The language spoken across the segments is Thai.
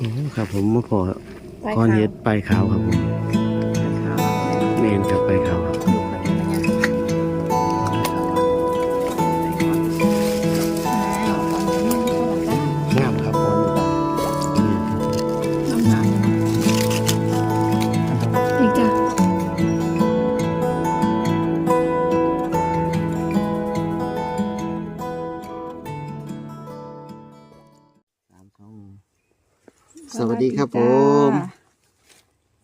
อ๋อครับผมมาพอไปก้อนค่ะเฮ็ดไปขาวครับผมไปขาวเอาเลยเมนครับไปขาวครับ วัสดีครับผม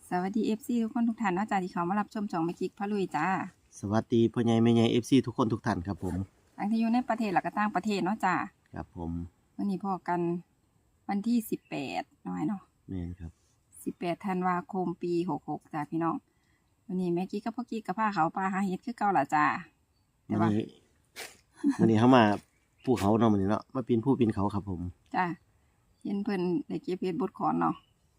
สวัสดีเอฟซีทุกคนทุกท่านเนาะจ้าที่เขามารับชมช่องแม่กิ๊กพะลุยจ้าสวัสดีพ่อใหญ่แม่ใหญ่เอฟซีทุกคนทุกท่านครับผมทั้งที่อยู่ในประเทศและก็ต่างประเทศเนาะจ้าครับผมวันนี้พอกันวันที่สิบแปดน้อยเนาะเมนครับสิบแปดธันวาคมปีหกหกจ้าพี่น้อง วันนี้แม่กิ๊กกับพ่อกิ๊กกับผ้าเขาวปลาหาเฮ็ดคือเก่าละจ้า แต่วันว่า นี้วันนี้เขามาภูเขาเนาะวันนี้เนาะมาปีนผู้ปีนเขาครับผม จ้าเห็นเพิ่นได้เก็บเฮ็ดบดขอนเนาะ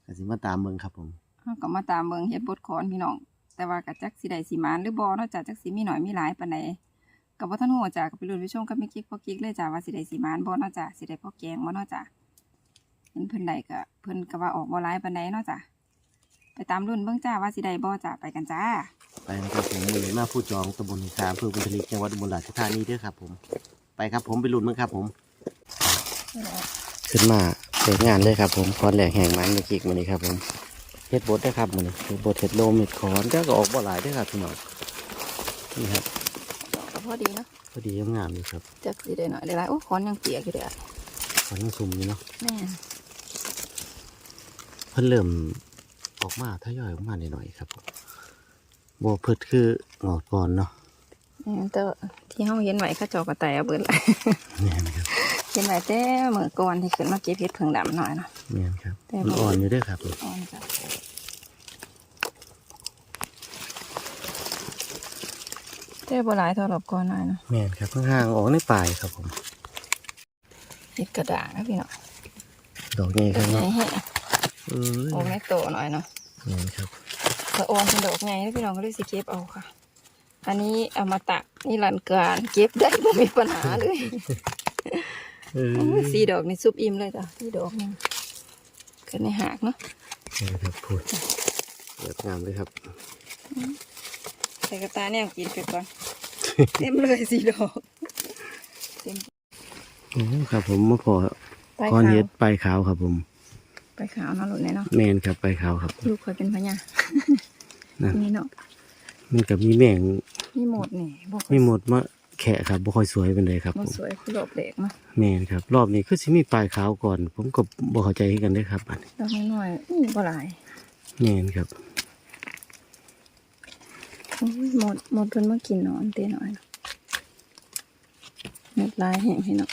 ก็สิมาตามเมืองครับผมเราก็มาตามเบิ่งเฮ็ดบดขอนพี่น้อง แต่ว่าก็จักสิได้สิหมานหรือบ่เนาะจ้าจักสิมีหน่อยมีหลายปานใดก็บ่ทันฮู้จ้าก็ไปลุ้นไปชมกับแม่กิ๊กพ่อกิ๊กเลยจ้าว่าสิได้สิหมานบ่เนาะจ้าสิได้พอแกงบ่เนาะจ้าเห็นเพิ่นได้ก็เพิ่นก็ว่าออกบ่หลายปานใดเนาะจ้าไปตามรุ่นเบิ่งจ้าว่าสิได้บ่จ้าไปกันจ้า ไปนะครับผมวันนี้มาผู้จองตำบลหินคาอำเภอบุญทลีจังหวัดอุบลราชธานีเด้อครับผม ไปครับผมไปลุ้นมั้งครับผม ขึ้นมา เปิดงานเลยครับผมคอนแหลกแห่งมันเมื่อกี้วันนี้ครับผมเฮ็ดบดได้อครับมันนี้เฮ็ดบดเฮ็ดโลมเฮ็ดคอนก็ออกบ่หลายได้อครับพี่น้องนี่ครับก็พอดีเนาะพอดีงามๆอยู่ครับจักสิได้หน่อยได้หลายโอ้ขอนยังเปียกอยู่เด้อคอนยังซุ่มอยู่เนาะแม่นเพิ่นเริ่มออกมาทยอยออกมาหน่อยๆครับผมบ่เพิดคืองอกก่อนเนาะแม่นแต่ที่เฮาเห็นไว้เขาเจ้าก็แตเอาเบิดหลายนี่นะครับ เห็นไว้แต่มื้อก่อนที่ขึ้นมาเก็บเฮ็ดเพิ่งดำหน่อยเนาะนี่ครับแต่บ่มันอ่อนอยู่เด้อครับผมอ่อนจ้ะแต่บ่หลายเท่าหรอกก่อนหน่อยเนาะแม่นครับข้างๆออกในปลายครับผมเฮ็ดกระดาษนะพี่เนาะดอกใหญ่ครับใหญ่เนาะแฮะเอ้ยออกในโตหน่อยเนาะแม่นครับถ้าอ่อนเป็นดอกใหญ่แล้วพี่น้องก็เลยสิเก็บเอาค่ะ อันนี้เอามาตักนี่ลันการเก็บได้บ่มีปัญหาเลยเออโอ้ย สีดอกนี่ซุปอิ่มเลยจ้ะสีดอกหนึงเกิดในหากเนาะนี่ครับพูดเรียบงามเลยครับใส่กระตาเนี่ยกินไปก่อนเต็มเลยสีดอกเต็มโอ้ครับผมมาพอไปก้อนขาเฮ็วดไปขาวครับผม ไปขาวเนาะหลุดเนาะแมนครับไปขาวครับ ลูกเคยเป็นพญานั่นนี่เนาะมันกับมีแมงมีหมดนี่บ่ค่อยมีหมดมา แขะครับบ่ค่อยสวยเป็นเลยครับบ่ผมสวยคือดอกเด็กเนาะแมนครับ รอบนี้คือสิมีปลายขาวก่อน ผมก็บ่เข้าใจคือกันเด้อครับอันนี้ดอกน้อยๆนี่บ่หลายแมนครับโอ้ยหมดหมดเพิ่นมากินเนาะอันเต้น้อยเนาะหมดหลายแห้งให้เนาะ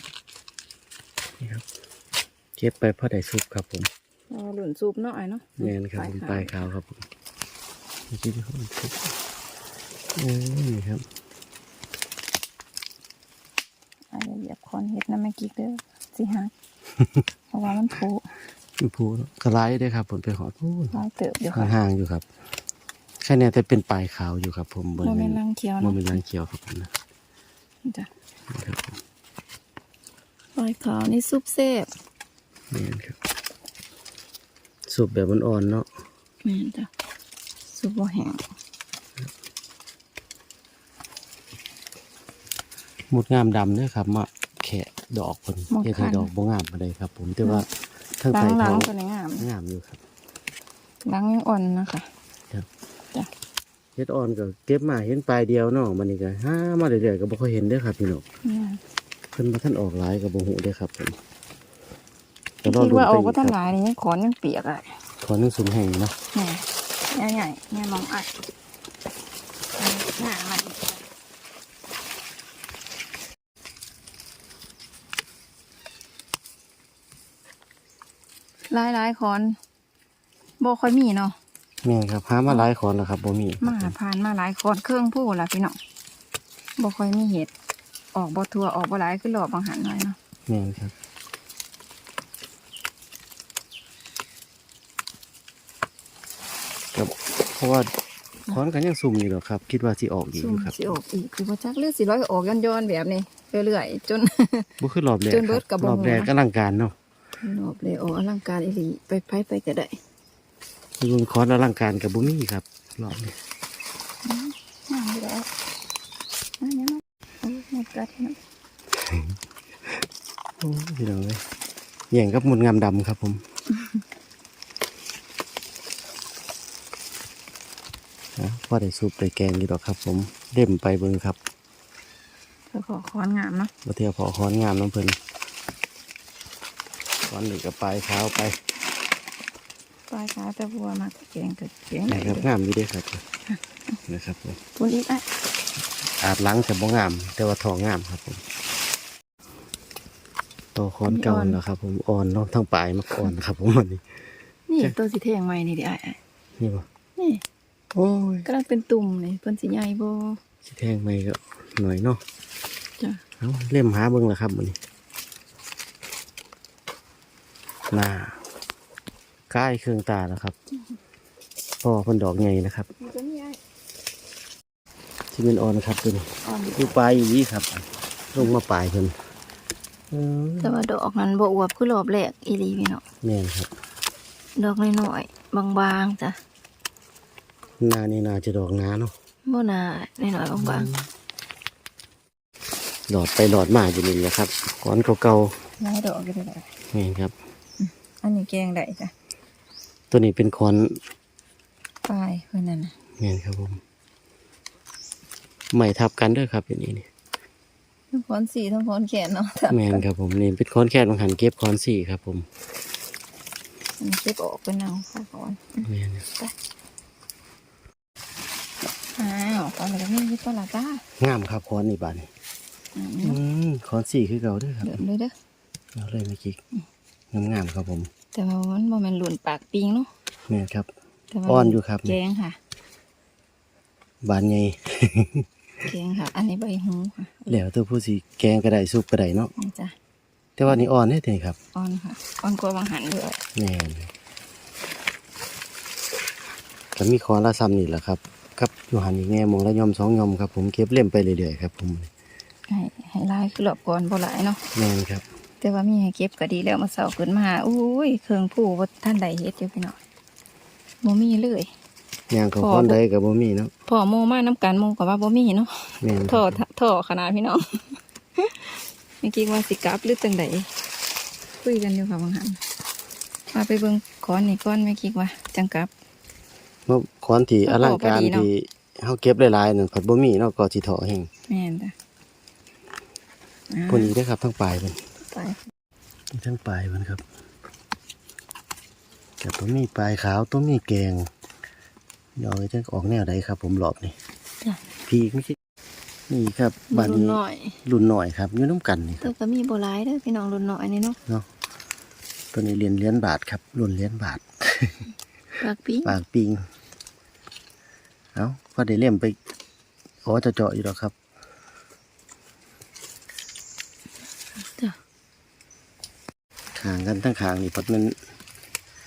นี่ครับเก็บไปพอได้ซุปครับผมเอาหลุนซุปเนาะไอ้เนาะแมนครับผมปลายขาวครับผมเมื่อกี้ที่เขาซุปเออนี่ครับ ไอ้เหยียบ คอนเฮ็ดนะแม่กิ๊กเด้อสิหักเพราะว่ามันผุมีผูกระไรได้อครับผมไปขอพูดหลายเติบอยู่ค่ะ ห่างๆอยู่ครับ แค่เนี้แต่เป็นปลายขาวอยู่ครับผมบบ่ริเวแม่ณนรังเขียวมันเนาะเป็นรังเขียวครับผมนะจ้ะนะครับผมปลายขาวนี่ซุปเซฟนี่ครับสูบแบบอ่อนๆเนาะแม่นจ้ะซุปบ่แห้งหมดงามดำเนี่ยครับมาแขะ ดอกคนเฮ็ดให้ดอกบ่งามมาเลยครับ ผมแต่ว่าทั้งล้าไตงล้าเขางตัวนี้งามงามอยู่ครับล้างยังอ่อนนะคะเฮ็ดอ่อนก็เก็บมาเห็นปลายเดียวเนาะมันนี่ก็หามาเรื่อยๆก็บ่ค่อยเห็นเด้อครับพี่น้องเนี่ยเพิ่นบ่ทันออกหลายก็บ่ฮู้เด้อครับผมคิดว่าออกว่าท่านหลายนี่ยังขอนยังเปียกอะขอหนึงสูงแห่งเนาะแหน่ใหญ่ๆเนี่ยมองอัดหน้ามัน หลายหลายๆขอนบ่ค่อยมีเนาะแม่นครับหามาหลายขอนแล้วครับบ่มีมาผ่านมาหลายขอนเครื่องผู้ละพี่น้องบ่ค่อยมีเห็ดออกบ่ทัวออกบ่หลายคือหลอกบางหันหน่อยเนาะแม่นครับครับเพราะว่าขอนกันยังซุ่มอยู่หรอกครับ คิดว่าสิออกอีกซุ่อมยู่ครับสิออกอีกคือบ่จักเลือดสิร้อยออกย้อนๆแบบนี้เรื่อยๆจน บ่คือรอบแรกจนเบิดครักับบบ่รอบแรกฮู้นะก็ลังการเนาะ แรอบเลยโออลังการอีหลีไปไผไปก็ได้ลุงคอนอลังการกับบุมี่ครับรอบนี้มาอยู่แล้วมาเนี่ยมาโอ้หมดกัดเนาะโอ้ยพี่น้องเลยแย่งกับมุนงามดำครับผมนะพอได้ซุปได้แกงอยู่ดอกครับผมเด่มไปเบิ่งครับก็ขอคอนงามเนาะมาเที่ยวพอคอนงามน้ำเพิ่น คอนหนึ่งกับปลายเท้าไปปลายขาแต่บัวมาแกงกับแกงนะครับได้งามอยู่เด้ครับนะครับผมปุนอีกอะอาบหล้างแต่บ่งาม แต่ว่าทองงามครับผมโตคอนเก่าแล้วครับ ผมอ่อนเนาะทั้งปลายมักอ่อนครับ ผมวันนี้ นี่ตัวสีแทงใหม่นี่ดิไอ้ไอ้นี่บ่นี่โอ้ยกำลังเป็นตุ่มเลยเพิ่นสิใหญ่บ่สิแทงไม่ก็หน่อยเนาะจ้ะเอาเล่มหาเบิ่งแล้วครับวันนี้ น่าใกล้เครื่องตาแล้วครับพ่อเพิ่นดอกใหญ่นะครับตัวนี้ไอ้ที่เป็นอ่อนครับตัวนี้อ่อนดิดูปลายอยู่นี่ครับ ลงมาปลายเพิ่นเออแต่ว่าดอกนั้นบ่อวบคือรอบแรกอีหลีพี่เนาะแม่นครับ ดอกน้อยๆบางๆจ้ะหน้านี่น่าจะดอกหน้าเนาะบ่หนาน้อยๆบางหลอดไปหลอดมาอยู่นี่แหละครับก้อนเก่าๆหลายดอกอยู่เลยๆนี่ครับ อันนี้แกงได้จ้ะตัวนี้เป็นคอนปลายเพิ่นนั่นน่ะแม่นครับผมไม่ทับกันเด้วยครับอย่างนี้นี่ทั้งพรสีทั้งพรแขนเนาะแม่นครับผมนี่เป็นคอนแค่บางหันเก็บคอนสี่ครับผมมันเก็บออกเป็นเอาค่ะก่อนแม่นอ้าวตอนนี้ก็มีอยู่ตัวละจ้างามครับคอนนี่บาดนี่อ่าอืมคอนสี่คือเก่าเด้วยครับเดิมเลยเด้อเอาเลยเมื่อกี้งามๆครับผม แต่ว่ามันบ่แม่นหลุนปากปิงเนาะแม่นครับ แต่ว่าอ่อนอยู่ครับ แกงค่ะ บานใหญ่ แกงค่ะ อันนี้ใบหูค่ะแล้วตัวผู้สีแกงก็ได้ซุปก็ได้เนาะนี่จ้ะแต่ว่านี่อ่อนเนี่ยเองครับอ่อนค่ะอ่อนกว่าบางหันด้วยแม่นก็มีคอนละซ้ำนี่แหละครับกับอยู่หันอีกแง่มองละยอมสองยอมครับ ผมเก็บเล่มไปเรื่อยๆครับผมให้ให้ลายคือรอบก่อนบ่หลายเนาะแม่นครับ แต่ว่ามีให้เก็บก็ดีแล้วมาเสาขึ้นมาอุ้ยเครื่องผู้บ่ท่านใดเฮ็ดอยู่พี่น้องบ่มีเลยย่างของพอคอนใดกับบ่มีเนาะพ่อโมมาน้ำกันโมก็ว่าบ่มีเนาะแม่นคท่อรับท่อขนาดพี่น้องเมื่อกี้ว่าสิกลับหรือจังใดคุยกันอยู่ค่ะบางหันมาไปเบิ่งก้อนนี่ก้อนเมื่อกี้ว่าจังกลับเมื่อคอนที่อลังการพอดีเนาะที่เฮาเก็บหลายๆนั่นผัดบ่มีเนาะก็สิถอแห้งแม่นจ้ะอ่าพวกนี้เด้อครับทั้งปลายเพิ่น ไปทั้งปลายเพิ่นครับกับตัวมีปลายขาวตัวมีแกงเดี๋ยวจะออกแนวใดครับ ผมหลอบนี่จ้ะพี่ไม่คิดนี่ครับบ้านรุ่นนี้น้อยรุ่นหน่อยครับอยู่น้ำกันนี่คแต่รับก็มีโบหลายเด้อพี่น้องรุ่นน้อยนี่เนาะเนาะตัวนี้เรียนเหรียญบาทครับรุ่นเหรียญบาทปากปีปากปิงเอาพอได้เล่มไปขอจะเจาะๆอยู่หรอกครับ จ้ะ ขาง กันทั้งขางนี่พอมัน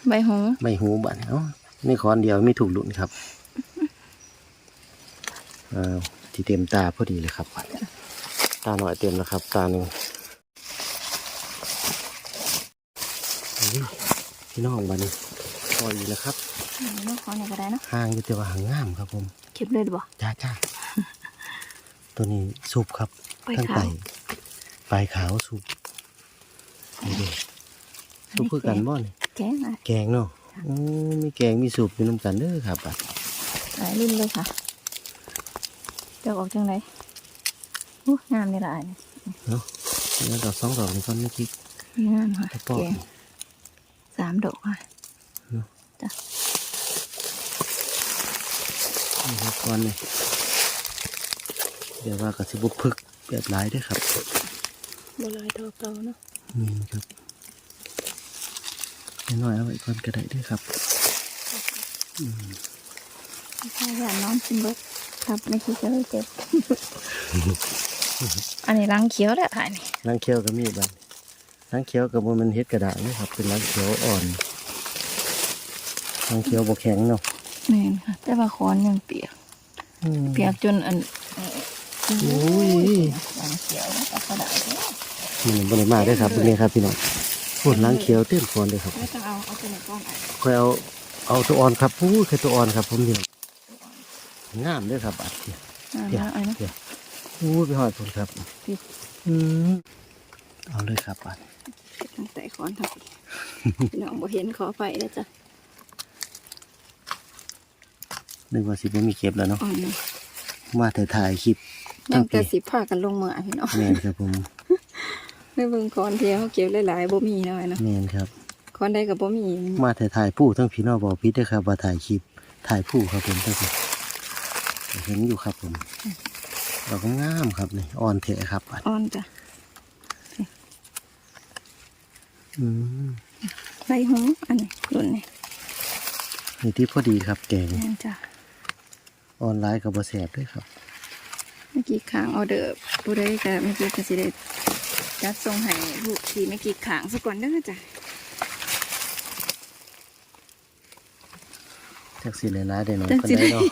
ใบหงไม่หูบาดเอ้านี่คอนเดียวมีถูกหลุนครับเออที่เต็มตาพอดีเลยครับบัดตาหน่อยเต็มแล้วครับ ตาหนึ่งอุ๊ยพี่น้องบันนี้พออีกแล้วครับเนาะขอนี่ก็ได้เนาะห่างอยู่แต่ว่าห่างงามครับผมเก็บเลยดีบ่จ้าจ้าตัวนี้ซุปครับไปทั้งขาไตวปลายขาวซุปนี่เด้ ซุปคือกันบ่นี่แกงอะแกงเนาะโอ้มีแกงมีซุปอยู่น้ำกันเด้อครับบัดหลายรุ่นเลยค่ะจะออกจังไดอู้งามนี่หลายนี่เนาะแล้วดอกสองดอกนี่ก่อนเมื่อกี้งามค่ะกระป๋องแกงสามดอกค่ะนี่ครับก่อนนี่เดี๋ยวว่ากับสิบุพึกแบบหลายเด้อครับโบราณดอกเก่าเนาะนี่ครับ น้อยๆเอาไว้ก่อนก็ได้เด้อครับใช่ค่ะน้องชิมเบิร์ดครับไม่คิดจะเลยเจ็บ อันนี้รังเขียวแหละค่ะนี่ล้างเคี้ยวก็มีบ้างล้างเคี้ยวกับมันเฮ็ดกระดาษนี่ครับ เป็นล้างเคี้ยวอ่อนล้างเคี้ยวบกแข็งเนาะแม่นค่ะ แต่ว่าคอนยังเปียกอืมเปียกจนอันเอ่อโอ้ยรังเขียวแล้วก็กระดาษเนี่ยมันบริมาได้อครับพวกนี้ครับพี่น้อง ฝนล้างเขียวเต้นฝนเลยครับไม่ต้องเอาเอาตัวไหนก้อนไอ้ค่อยเอาเอาตัวอ่อนครับอู้คือตัวอ่อนครับผมพี่น้องงามเลยครับอัดเดียวอ่าเดี๋ยวแล้วไอ้นะอู้ไปหอดผลครับพี่อืมเอาเลยครับอัดตั้งแต่คอนทับพี่น้องบ่เห็นขอไปแล้วจ้ะนึกว่าสิบ่มีเก็บแล้วเนาะอ่อนนะมาถ่ายๆคลิปยังแต่สิพากันลงมือพี่น้องแมนครับผม ไม่เบิ่งคอนเที่ยวเขาเก็บหลายๆบ่มีน้อยนะแมนครับ คอนใดก็บ่มีมาถ่ายๆผู้ทั้งพี่น้องบอกพิษด้วยครับว่าถ่ายคลิปถ่ายผู้ครับผมทั้งพี่เห็นอยู่ครับผมดอกงามครับนี่อ่อนเถอะครับอัดอ่อนจ้ะอืมใบหูอันนี้รุ่นนี้นี่ที่พอดีครับแกงแม่นจ้ะออนไลน์กับบแสบด้วยครับ เมื่อกี้ข้างออเดอร์ผู้ใดก็เมื่อกี้ก็สิได้ จัดส่งให้ลูกที่เมื่อกี้ข้างซะก่อนเด้อจ้ะจักสิหลายๆได้หน่อยจักปันสิได้ได้เนาะ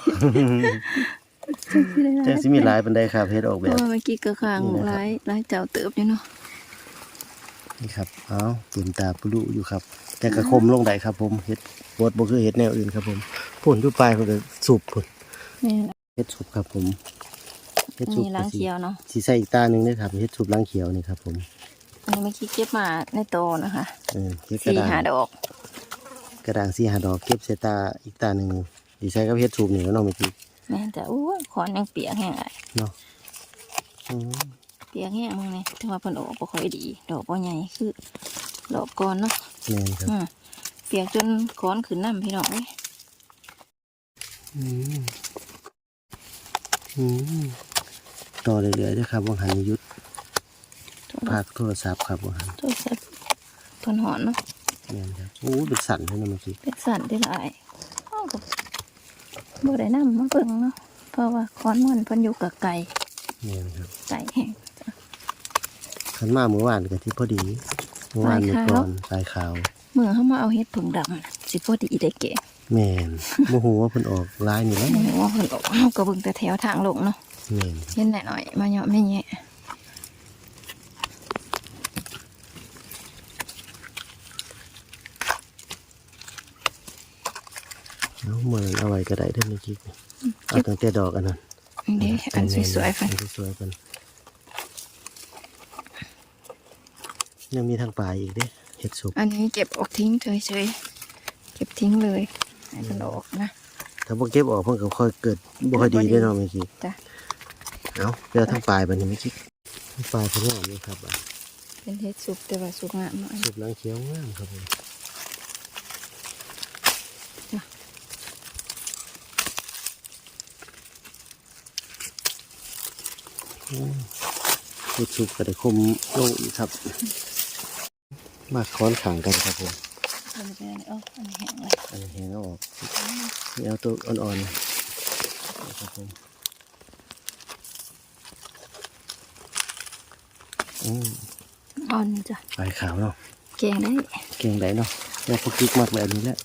จักสิมีหลายปันได้ครับเฮ็ดออกแบเพบราะว่าเมื่อกี้ก็ข้างหลายหลายเจ้าเติบอยู่เนาะนี่ครับเอาเต็มตาปลุอยู่ครับ แต่กระคมลงได้ครับ ผมเฮ็ดบดบ่คือเฮ็ดแนวอื่นครับ ผมพ่นอยู่ปลายเพิ่นก็สูบพ่นนี่เฮ็ดสูบครับผม เฮ็ดสูบนี่ล้างเขียวเนาะสิใส่อีกตาหนึงเด้อครับเฮ็ดสูบล้างเขียวนี่ครับผมอันนี้เมื่อกี้เก็บมาในโตนะคะเออเฮ็ดกระสี่ดาหาษดอก กระดางสีหาดอกเก็บใส่ตาอีกตาหนึงดีใส่กับเฮ็ดสูบนี่แล้วเนาะเมื่อกี้แม่นจ้ะอู้ยขอนยังเปียกแห้งไอ้เนาะอืมเปียกแห้งมึงนี่ถึงว่าเพิ่นออกบ่ค่อยดี ดอกบ่ใหญ่คือดอกก่อนเนาะแม่นครับอืมเปียกจนขอนขึ้นน้ำพี่น้องเอ้ยอืมอืม ต่อเรื่อยๆเด้อครับว่างหันหยุดโทรพากโทรศัพท์ครับว่างหันโทรศัพท์ทนหอนเนาะแม่นครับโอ้เป็นสั่นเลยนะเมื่อกี้เป็นสั่นได้หลายเอ้าก็บ่ได้นำมาเบิ่งเนาะเพราะว่าขอนมันเพิ่นอยู่กับไก่แม่นครับไก่แห้งขันมาเมื่อวานกันที่พอดีเมื่อวานเมื่อก่อนสายขาวเมื่อเฮามาเอาเฮ็ดผงดำน่ะสิพอดีได้เก๋แม่นโมโหว่าเพิ่นออกลายนี่แหล้วโอ้โหเพิ่นออกเฮาก็เบิ่งแต่แถวทางลงเนาะ แม่นเห็นหน่อยๆมาเหยาะไม่แยะเอาเหมือนเอาไว้ก็ได้เด้อเมื่อกี้เอาตั้งแต่ดอกอันนั้นเด้อันสวยๆค่ะอันสวยๆกันยังมีทางปลายอีกเด้เห็ดสุกอันนี้เก็บออกทิ้งเฉยๆเก็บทิ้งเลยให้มันออกนะ ถ้าพวกเก็บออกเพิ่นก็ค่อยเกิดบ่ค่อยดีเด้อเนาะเมื่อกี้จ้ะ เอาเดี๋ยวทางปลายบัดนี้เมื่อกี้ทางปลายเพิ่นงามเลยครับอะเป็นเฮ็ดสุกแต่ว่าสุกงามหน่อยสุกล้างเขียวงามครับผมจ้ะอืมเห็ดสุกก็ได้คมลงอีกครับ มาค้อนขังกันครับผมอันนี้เอ้าอันนี้แห้งเลยอันนี้เห็นเอาออกนี่เอาตัวอ่อนๆนะครับผม อืมอ่อนจ้ะปลายขาวเนาะแกงได้เก่งได้เนาะแล้วพวกกิ๊กมากแบบนี้แหละ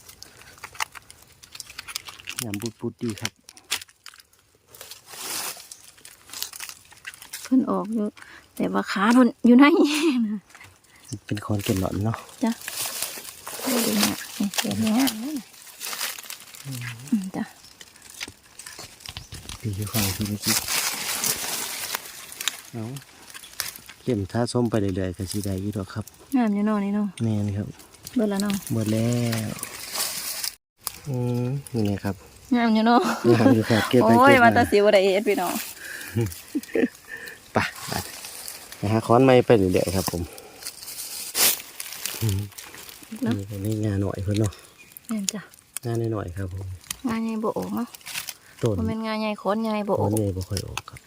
ยำปุดปุดๆดีครับเพิ่นออกอยู่แต่ว่าขาเพิ่นอยู่ไหนนะเป็นคอนเก็นหลอนเนาะจ้ะดูเนี่ยนี่เก็บเนี่ยอืมจ้ะดีอยู่ข้างที่เมื่อกี้เอา เข้มท้าส้มไปเรื่อยๆก็สีได้อีกดอกครับงามอยู่เนาะนี่เนาะแม่นครับเบิดแล้วเนาะหมดแล้วอืมนี่ไงครับงามอยู่เนาะนี่ครับอยู่ครับเก็บไปโอ้ยเก็บมามาแตาสิบ่ได้เฮ็ดพี่น้องไปไปนะฮะค้อนไม้ไปเรื่อยๆครับ ผมอืมเนาะนี่ก็นี่งานหน่อยเพื่อนเนาะแม่นจ้ะงานหน่อยๆครับผมงานใหญ่บ่ออกเนาะต้นบ่แม่นงานใหญ่ขนใหญ่บ่อค้ออกนใหญ่บ่ค่อยออกครับ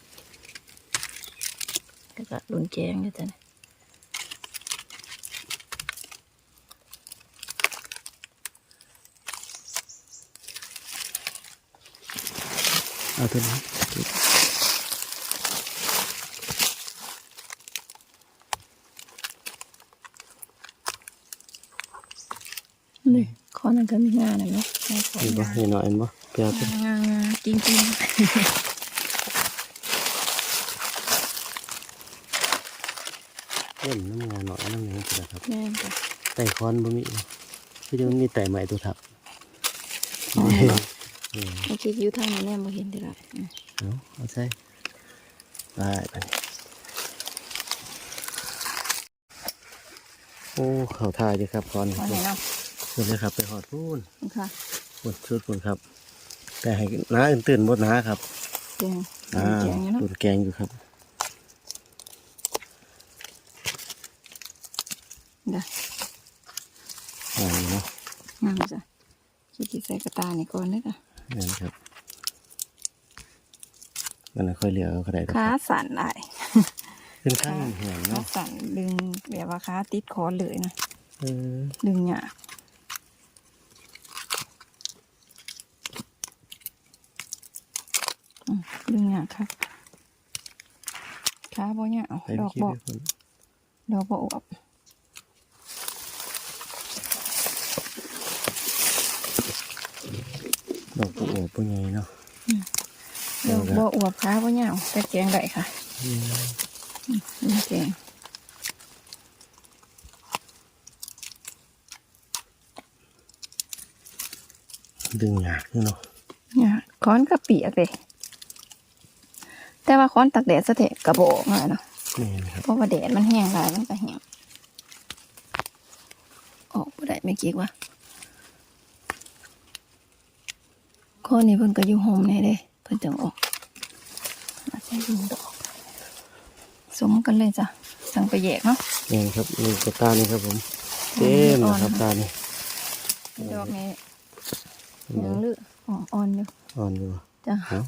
แต่ก็รุนแจงอยู่จ้ะเนี่ยเอาตัวนี้เก็บนี่ขอนั่นก็มีงานน่ะเนาะใช่ขอนี่บ่งานนี่หน่อยเห็นบ่เปรียวตัวงานงานจริงจริง เล่นน้ำงานหน่อยน้ำหนึ่งสิครับ แม่นจ้ะไต่คอนบ่มีพี่ดูมันมีไต่ใหม่ตัวทับอ๋อเห็นบ่นี่เมื่อกี้อยู่ทางนี้แน่บ่เห็นได้ละอืมเอาเอาใส่ไปไปโอ้เข่าทายดีครับคอนเอาไหนเนาะคุณเลยครับ ไปหอดพูนนี่ค่ะพูนชุดคุณครับ แต่ให้น้าอื่นตื่นบดน้าครับ แกงอ่าแกงอยู่เนาะ ตุนแกงอยู่ครับ เด้ออ่าเนาะงามจ้ะคิดสิใส่กระตานี่ก่อนเด้อค่ะนี่นครับมันนะค่อยเหลือก็ได้ดอกขาครับสั่นได้ขึ้นข้างแหงขาเนาะสั่นดึงแบบว่าขาติดคอเลยนะเออดึงยากอืมดึงยากครับขาบ่ยาวไปดอกคิดบ่ไปคนดอกบ่อวบ ด อกปูโอบเป็นไงเนาะดอกบ่อวบขาบ่ยาวแต่แกงได้ค่ะอืมนี่แกงดึงยากอยู่เนาะเนี่ยค้อนก็เปียกเลยแต่ว่าค้อนตักแดดซะเถอะกระโบกมาเนาะนี่นะครับเพราะว่าแดดมันแห้งหลายมันก็แห้งออกบ่ได้ไม่กี่ว่า ข้อนี้เพิ่นก็อยู่โฮมแน่เด้เพิ่นจังออกมาใช้ยิงดอกสมกันเลยจ้ะสั่งไปแยกเนาะนี่ครับนี่กระตานี่ครับผมเต็มนะครับตานี่ดอกนี้ยังลืออ๋ออ่อนอยู่อ่อนอยู่จ้ะเอา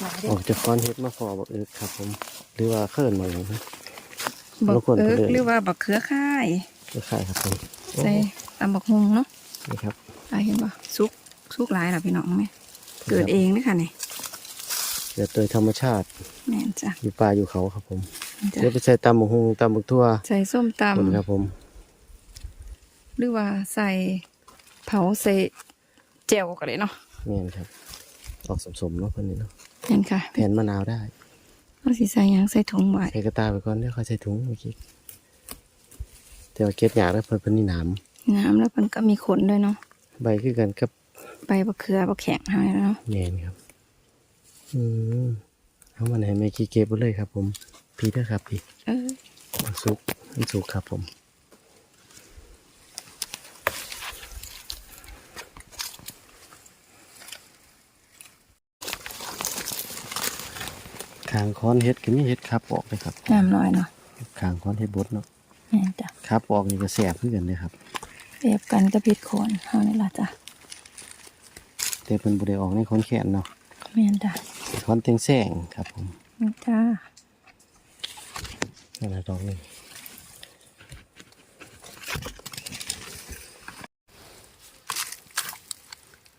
หลายอเด้อกจากคอนเฮ็ดมาฟอบักเอิกครับ ผม หรือว่าเคลื่อนมาอย่างนี้บัรบกกวนเอิกเพิ่นเลยหรือว่าบักเขือข่ายก็ขายครับผมโอ้ใส่ตำบักฮุงเนาะนี่ครับอ่าเห็นปะซุก ซุกหลายเหรอพี่น้องไหมเกิดเองนี่ค่ะนี่เกิดโดยธรรมชาติแม่นจ้ะอยู่ป่าอยู่เขาครับผมจ้ะเดี๋ยวไปใส่ตำบักฮุงตำบักทั่วใส่ส้มตคนครับผมำหรือว่าใส่เผาใส่เจลก็เลยเนาะนี่นครับ ออกสมๆเนาะเพิ่นนี่เนาะเห็นค่ะแผ่นมะนาวได้เอาสีใส่หยังใส่ถุงไว้ใส่กระตาไปก่อนเดี๋ยวค่อยใส่ถุงเมื่อกี้แต่ว่าเก็ดหยากแล้วเพิ่นเพิ่นนี่หนามน้ำแล้วมันก็มีขนด้วยเนาะใบคือกันกับ ใบบักเขือบักแข็งให้เนาะแมนครับ อืมเอามันให้แม่กี้เก็บไว้เลยครับ ผม พี่เด้อครับพี่เออมันสุกมันสุกครับผมขางค้อนเฮ็ดก็มีเฮ็ดครับออกเลยครับน้ำน้อยเนาะขางค้อนเฮ็ดบดเนาะแม่นจ้ะครับออกนี่ก็แสบขึ้นกันเลยครับเปรียบกันกับพิษโคนเฮานี่ล่ะจ้ะ แต่เป็นบุได้ออกในค้อนแขนเนาะแม่นจ้ะค้อนเต็งแสงครับผมแม่นจ้านั่นแหละดอกหนึง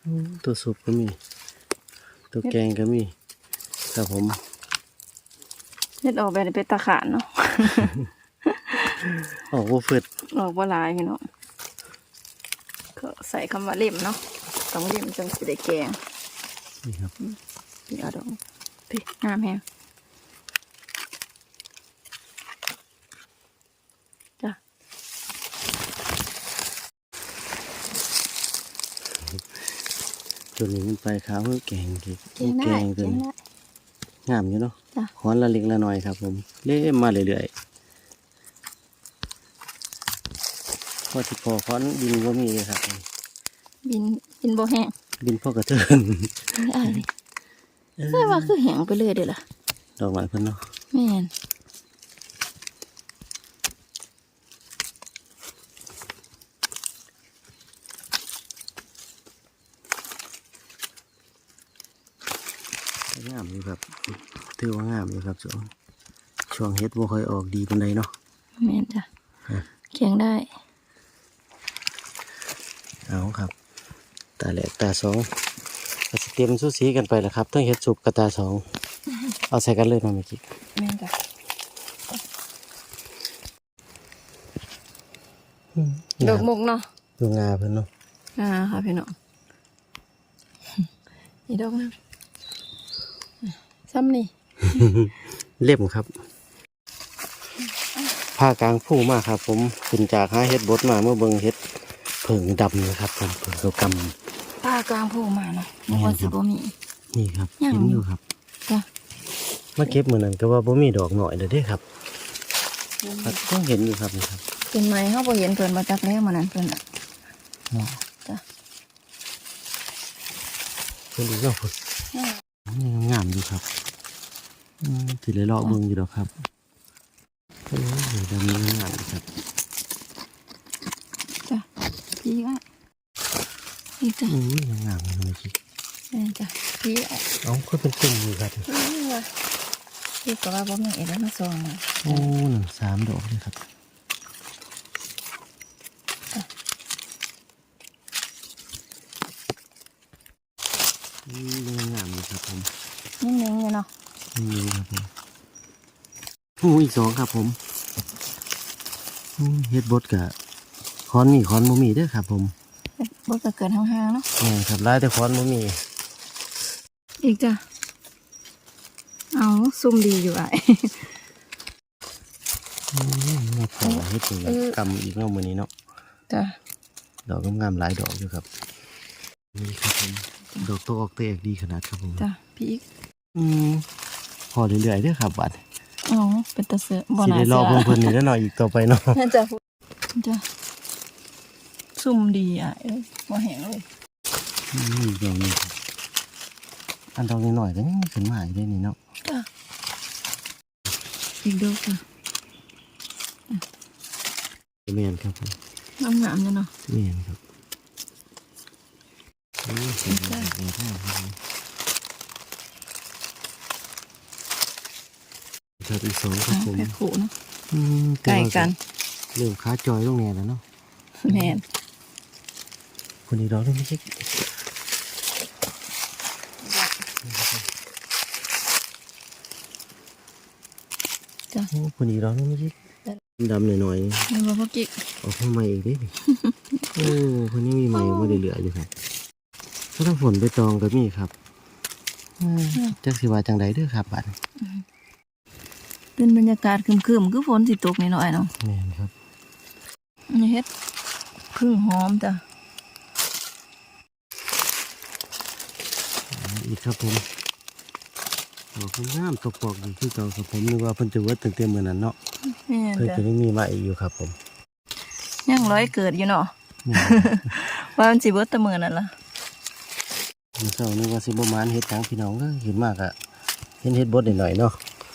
อืมตัวสุปก็มี ตัวแกงก็มีครับผมเฮ็ดออกแบบนี้เป็นตะขานเนาะออกว่าฟืดออกว่าหลายพี่น้องก็ใส่คำว่าเล่มเนาะ ต้องเล่มจังสิได้แกงนี่ครับพี่เอาดอกพี่งามแฮงจ้ะตัวนี้มันไปขาวเพื่อแกงกี่แกงได้แกงแกตัวงนี้ได้งามอยู่เนาะจ้ะค้อนละเล็กละน้อยครับ ผม เล่มมาเรื่อยๆพอที่พอค้อนบินก็มีเลยครับผมบิน บินบ่แห้งบินพ่อกระเทินได้เลยใช่ว่าคือแห้งไปเลยเด้อล่ะดอกไม้เพิ่นเนาะแม่นงามอยู่ครับถือว่างามอยู่ครับช่วงช่วงเฮ็ดบ่ค่อยออกดีปานใดเนาะแม่นจ้ะฮะแข็งได้ เอาครับตาแหลกตาสองก็สิเตรียมสู้สีกันไปแล้วครับทั้งเฮ็ดสุกกับตาสองเอาใส่กันเลยมาเมื่อกี้แม่นจ้ะดอกงามมุกเนาะดูงาเพิ่นเนาะอ่าค่ะพี่น้องอีดอกนึงซ้ำนี่เล่มครับพากลางผู้มากครับ ผมขึ้นจากหาเฮ็ดบดมาเมื่อเบิ่งเฮ็ด เผิงดำนะครับผมเผิงกำปลากลางโผล่มาเนาะนึกว่าสิบ่มี นี่ครับยังเห็นอยู่ครับจ้ะมาเก็บมื้อนั้นก็ว่าบ่มีดอกหน่อยเด้อเด้ครับครับก็เห็นอยู่ครับนี่ครับเป็นไม้เฮาบ่เห็นเพิ่นมาจักแล้วมื้อนั้นเพิ่นน่ะเนาะจ้ะเพิ่นดูเนาะพุ่นนี่งามอยู่ครับอืมสิเลยเลาะเบิ่งอยู่ดอกครับโอ้ยดำนี้งามอยู่ครับจ้ะ พี่อะนี่จ้ะอุ้ยยังงามอยู่เลยจินี่จ้ะพี่อะเอ้าก็เป็นตุ่มอยู่ครับนี่ว่ะพี่ก็ว่าบ่มีเอ็ดแล้วมาซองมาโอ้หนึ่งสามดอกเลยครับอืมยังงามอยู่ครับผมนิ่งๆอยู่เนาะนี่ครับผมโอ้อีกสองครับผมอืมเฮ็ดบดกะ คอนมีคอนบ่มีเด้อครับ ผมบ่ก็เกินห่างๆเนาะนี่นครับลายแต่คอนบ่มี อีกจ้ะเอาซุ่มดีอยู่อะอืมมาขอเฮ็ดตัวเออ กำอีกเนาะมื้อนี้เนาะ จ้ะดอกงามๆหลายดอกอยู่ครับ นี่ครับผม ดอกโตออกเตกดีขนาดครับผม จ้ะพี่อีกอืมพอเรื่อยๆเด้อครับบัด อ๋อเป็นตะเสือบ่สิน่าได้เสืรออเพิ่นเพิ่นนี่แล้วหน่อยอีกต่อไปเนาะ น่าจะจ้ะ ซุ่มดีอะเอ้ยบ่แห้งเลยอืมอีกดอกหนึงครับอันดอกน้อยๆก็ยังขึ้นมาอีกได้นี่เนาะจ้ะอีกดอกจ้ะแม่นครับผมงามๆอยู่เนาะแม่นครับอืมจ้ะแม่นครับผมครับอีกสองครับผมแพ็คขู่เนาะอืมใกล้กันเริ่มขาจอยลงแน่แล้วเนาะแม่น คนนี้ดอกนึงไม่ใช่จ้ะโอ้คนนี้ดอกนึงไม่ใช่ดำหน่อยๆมันบ่พอกิกออกมาใหม่อีกเด้นี่โอ้คนนี้มีใหม่ออกมาเหลือๆอยู่ครับถ้าถ้าฝนไปตองก็มีครับอืมจักสิว่าจังใดเด้อครับบัดนี้เป็นบรรยากาศครึมๆคือฝนสิตกนิดหน่อยเนาะแม่นครับอันนี้เฮ็ดพึ่งหอมจ้ะ อีกครับผมดอกงามตกปอกอยู่ที่เก่าครับผมนึกว่าเพิ่นจะเวิร์ดตั้งแต่มื้อนั้นเนาะแม่นเพิ่นจ้ะจะไม่มีมาอีกอยู่ครับผมยังร้อยเกิดอยู่เนาะแม่นว่ามันสิเบิดแตะมื้อนั่นล่ะมื้อเช้านึกว่าสิบ่มานเฮ็ดจังพี่น้องก็เห็นมากอะเห็นเฮ็ดบดหน่อยๆเนาะ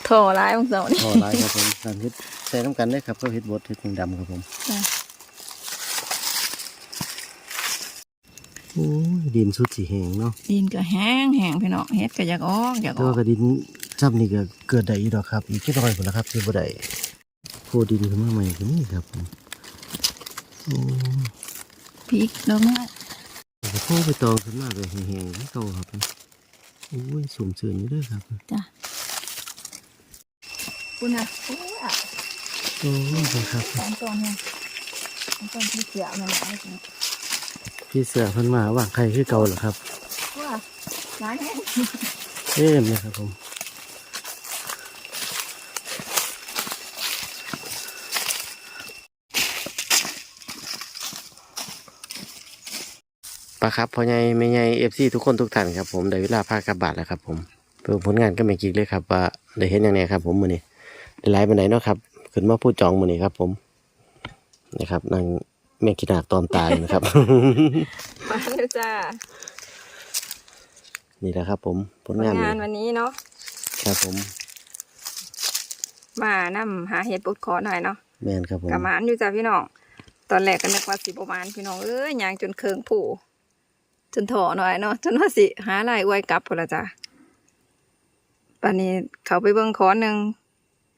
ท่อหลายของเจ้านี่พอหลายครับผมการเฮ็ดใส่น้ำกันได้ครับก็เฮ็ดบดเฮ็ดแมงดำครับผม จ้ะ โอ้ย ดินสุดสีแห้งเนาะดินก็แห้งแห้งพี่น้องเฮ็ดก็อยากออกอยากแต่ออว่ากกระดินซ้ำนี่ก็เกิดได้อีกดอกครับอีกแค่น้อยพุ่นละครับที่บ่ได้โพดินขึ้นมาใหม่ก็นี่ครับผมโอ้พริกดอกไม้ก็โพไปตองขึ้นมาก็แห้งๆที่เก่าครับโอ้ยสุ่มเสือนอยู่เด้วยครับจ้ะคุณน่ะโอ้ยอะโอ้ยครับสองต้นเนี่ยสองต้นที่เสียมันหลายจัง พี่เสือเพิ่นมาว่างใครคือเก่าเหรอครับว่าหลายแห้งเอ๊ะนะครับผมปะครับพ่อใหญ่แม่ใหญ่เอฟซีทุกคนทุกท่านครับผมได้เวลาพากลับบ้านแล้วครับผมเพื่อผลงานก็ไม่กิ๊กเลยครับว่าได้เห็นอย่างไรครับ ผมมือนี้ได้หลายไปไหนใดเนาะครับขึ้นมาพูดจองมือนี้ครับ ผมนะครับนาง แม่กินาตอมตายนะครับ มาแล้วจ้านี่แหละครับ ผมผลผลงานงานวันนี้เนาะครับผม มานำหาเห็ดปุดขอหน่อยเนาะแมนครับผมกะมานอยู่จ้าพี่น้อง ตอนแรกก็นึกว่าสิประมาณพี่น้องเอ้ยยางจนเคืองผู้จนถอหน่อยเนาะจนว่าสิหาลายอวยกลับพอละจ้าปานนี้เขาไปเบิ่งขอหนึ่ง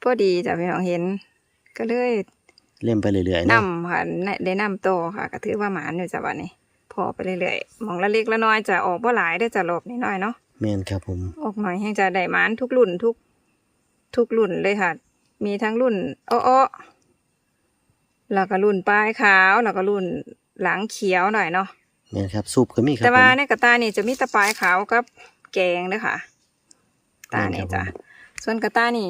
พอดีจ้าพี่น้องเห็น ก็เลย เล่มไปเรื่อยๆนำเนาะค่ะได้นำโตอค่ะก็ถือว่าหมานอยู่จ้าวันนี้พอไปเรื่อยๆหมองละเล็กละน้อยจะออกบ่หลายได้อจะหลบนิดหน่อยเนาะแมนครับผมออกหน่อยให้จะได้หมานทุกรุ่นทุก ทุกรุ่นเลยค่ะ มีทั้งรุ่นอ้อๆแล้วก็รุ่นปลายขาวแล้วก็รุ่นหลังเขียวหน่อยเนาะแมนครับซุปก็มีครับแต่ว่าผมในกระตานี่จะมีแตะปลายขาวกับแกงเด้วยค่ะ ตาแม่นครันี่บจ้ะผมส่วนกระตานี่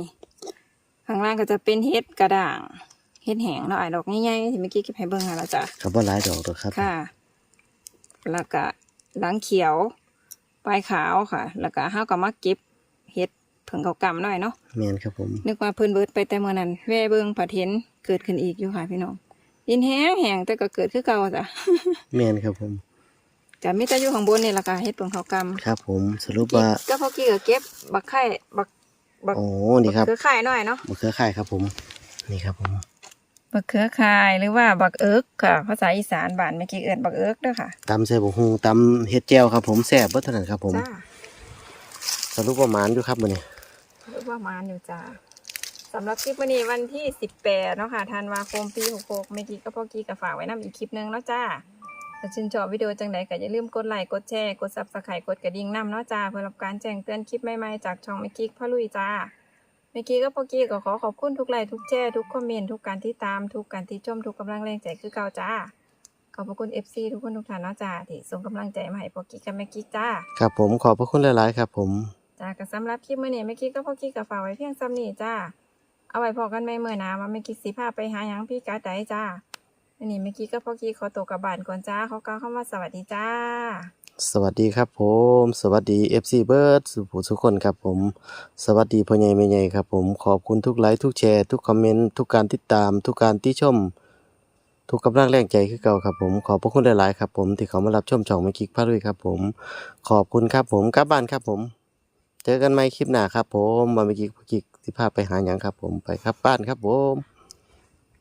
ข้างล่างก็จะเป็นเฮ็ดกระด่าง เฮ็ดแห้งเนาะไอ้ดอกใหญ่ๆที่เมื่อกี้เก็บให้เบิ่งให้แล้วจ้ะครับว่าหลายดอกดอกครับค่ะ แล้วก็หลังเขียวปลายขาวค่ะ แล้วก็เฮาก็มาเก็บเฮ็ดเพิ่งเขากำหน่อยเนาะแมนครับผม นึกว่าเพิ่นเบิดไปแต่เมื่อนั้นแว่เบิ่งผัดเห็นเกิดขึ้นอีกอยู่ค่ะพี่น้องดินแห้งแห้งแต่ก็เกิดคือเก่าจ้ะแมนครับผมจะมีแต่อยู่ข้างบนนี่ล่ะค่ะเฮ็ดเพิ่งเขากำครับ ผมสรุปว่าก็พอกี้ก็เก็บบักไข่บักบักโอ้นี่ครับบักเขือข่ายหน่อยเนาะมะเขือข่ายครับผม นี่ครับผม บักเขือข่ายหรือว่าบักเอิกค่ะภาษาอีสานบ้านเมื่อกี้เอิ้นบักเอิกเด้อค่ะตำใส่บกฮูตำเฮ็ดแจ่วครับผมแซ่บเบิดเท่านั้นครับผมจ้าสรุปว่าหมานอยู่ครับมื้อนี้หรือว่ามานอยู่จ้าสำหรับคลิปวันนี้วันที่สิบแปดเนาะค่ะธันวาคมปีหกหกเมื่อกี้ก็พอกี้ก็ฝากไว้นำอีกคลิปหนึงเนาะจ้าถ้าชื่นชอบวิดีโอจังไดก็อย่าลืมกดไลค์กดแชร์กดซับสไครต์กดกระดิ่งนำเนาะจ้าเพื่อรับการแจ้งเตือนคลิปใหม่ๆจากช่องเมื่อกี้พ่อลุยจ้า เมื่อกี้ก็พอกี้ก็ขอขอบคุณทุกไลค์ทุกแชร์ทุกคอมเมนต์ทุกการที่ตามทุกการที่ชมทุกกำลังแรงใจคือเก่าจ้า ขอบพระคุณ FC ทุกคนทุกท่านเนาะจ้าที่ส่งกำลังใจมาให้พอกี้กับแม่กี้จ้า ครับผมขอบพระคุณหลาย ๆ ครับผม จ้าก็สำหรับคลิปมื้อนี้แม่กี้ก็พอกี้ก็ฝากไว้เพียงซ้ำนี้จ้า เอาไว้พอกันใหม่มื้อหน้าว่าแม่กี้สิพาไปหาหยังพี่กาไดจ้าอันนี้แม่กี้ก็พอกี้ขอตัวกลับบ้านก่อนจ้าขอกล่าวคำว่าสวัสดีจ้า สวัสดีครับผม สวัสดี FC เบิร์ดสุผู้ทุกคนครับผม สวัสดีพ่อใหญ่แม่ใหญ่ครับผม ขอบคุณทุกไลค์ทุกแชร์ทุกคอมเมนต์ทุกการติดตาม ทุกการที่ชม ทุกกำลังแรงใจคือเก่าครับผม ขอบพระคุณหลาย ๆ ครับผมที่เขามารับชมช่องไม่คิกพาด้วยครับผม ขอบคุณครับผมกลับบ้านครับผม เจอกันใหม่คลิปหน้าครับผมมาไม่คิกพากิกที่พาไปหาหยังครับผมไปครับบ้านครับผม